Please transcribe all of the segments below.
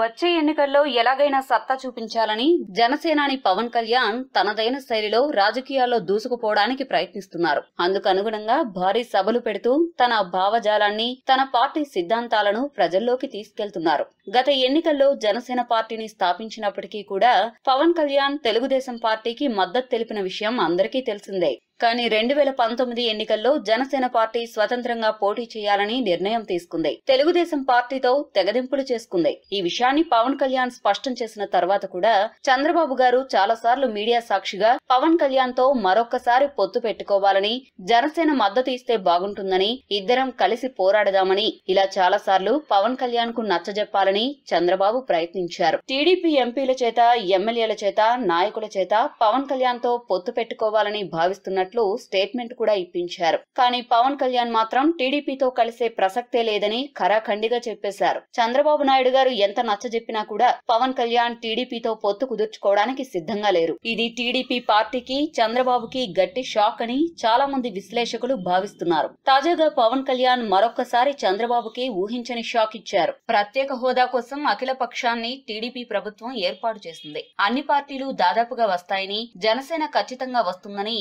వచ్చే ఎన్నికల్లో ఎలాగైనా సత్తా చూపించాలని జనసేనాని పవన్ కళ్యాణ్ తనదైన శైలిలో రాజకీయాల్లో దూసుకుపోవడానికి ప్రయత్నిస్తున్నారు. అందుకనుగుణంగా భారీ సభలు పెడుతూ తన భావజాలాన్ని తన పార్టీ సిద్ధాంతాలను ప్రజల్లోకి తీసుకెళ్తున్నారు. గత ఎన్నికల్లో జనసేన పార్టీని స్థాపించినప్పటికీ కూడా పవన్ కళ్యాణ్ తెలుగుదేశం పార్టీకి మద్దతు తెలిపిన విషయం అందరికీ తెలిసిందే. కానీ రెండు వేల పంతొమ్మిది ఎన్నికల్లో జనసేన పార్టీ స్వతంత్రంగా పోటీ చేయాలని నిర్ణయం తీసుకుంది. తెలుగుదేశం పార్టీతో తెగదింపులు చేసుకుంది. ఈ విషయాన్ని పవన్ కళ్యాణ్ స్పష్టం చేసిన తర్వాత కూడా చంద్రబాబు గారు చాలాసార్లు మీడియా సాక్షిగా పవన్ కళ్యాణ్తో మరొక్కసారి పొత్తు పెట్టుకోవాలని జనసేన మద్దతు ఇస్తే బాగుంటుందని ఇద్దరం కలిసి పోరాడదామని ఇలా చాలాసార్లు పవన్ కళ్యాణ్కు నచ్చజెప్పాలని చంద్రబాబు ప్రయత్నించారు. టీడీపీ ఎంపీల చేత ఎమ్మెల్యేల చేత నాయకుల చేత పవన్ కళ్యాణ్తో పొత్తు పెట్టుకోవాలని భావిస్తున్నారు భావిస్తున్నట్లు స్టేట్మెంట్ కూడా ఇప్పించారు. కానీ పవన్ కళ్యాణ్ మాత్రం టీడీపీతో కలిసే ప్రసక్తే లేదని ఖరాఖండిగా చెప్పేశారు. చంద్రబాబు నాయుడు గారు ఎంత నచ్చజెప్పినా కూడా పవన్ కళ్యాణ్ టీడీపీతో పొత్తు కుదుర్చుకోవడానికి సిద్ధంగా లేరు. ఇది టీడీపీ పార్టీకి చంద్రబాబుకి గట్టి షాక్ అని చాలా మంది విశ్లేషకులు భావిస్తున్నారు. తాజాగా పవన్ కళ్యాణ్ మరొక్కసారి చంద్రబాబుకి ఊహించని షాక్ ఇచ్చారు. ప్రత్యేక హోదా కోసం అఖిల పక్షాన్ని టీడీపీ ప్రభుత్వం ఏర్పాటు చేసింది. అన్ని పార్టీలు దాదాపుగా వస్తాయని జనసేన ఖచ్చితంగా వస్తుందని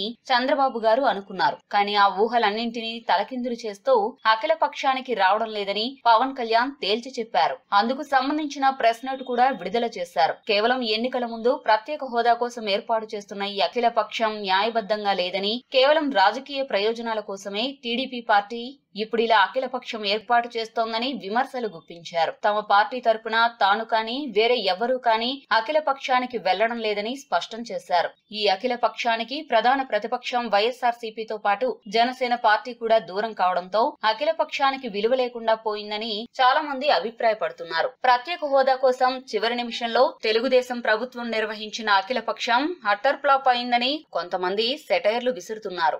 చంద్రబాబు గారు అనుకున్నారు. కానీ ఆ ఊహలన్నింటినీ తలకిందులు చేస్తూ అఖిల పక్షానికి రావడం లేదని పవన్ కళ్యాణ్ తేల్చి చెప్పారు. అందుకు సంబంధించిన ప్రెస్ నోట్ కూడా విడుదల చేశారు. కేవలం ఎన్నికల ముందు ప్రత్యేక హోదా కోసం ఏర్పాటు చేస్తున్న ఈ అఖిల పక్షం న్యాయబద్ధంగా లేదని కేవలం రాజకీయ ప్రయోజనాల కోసమే టీడీపీ పార్టీ ఇప్పుడు ఇలా అఖిలపక్షం ఏర్పాటు చేస్తోందని విమర్శలు గుప్పించారు. తమ పార్టీ తరపున తాను కానీ వేరే ఎవ్వరూ కానీ అఖిల పక్షానికి వెళ్ళడం లేదని స్పష్టం చేశారు. ఈ అఖిల పక్షానికి ప్రధాన ప్రతిపక్షం వైఎస్ఆర్ సిపితో పాటు జనసేన పార్టీ కూడా దూరం కావడంతో అఖిల పక్షానికి విలువ లేకుండా పోయిందని చాలా మంది అభిప్రాయపడుతున్నారు. ప్రత్యేక హోదా కోసం చివరి నిమిషంలో తెలుగుదేశం ప్రభుత్వం నిర్వహించిన అఖిల పక్షం అట్టర్ ఫ్లాప్ అయిందని కొంతమంది సెటైర్లు విసురుతున్నారు.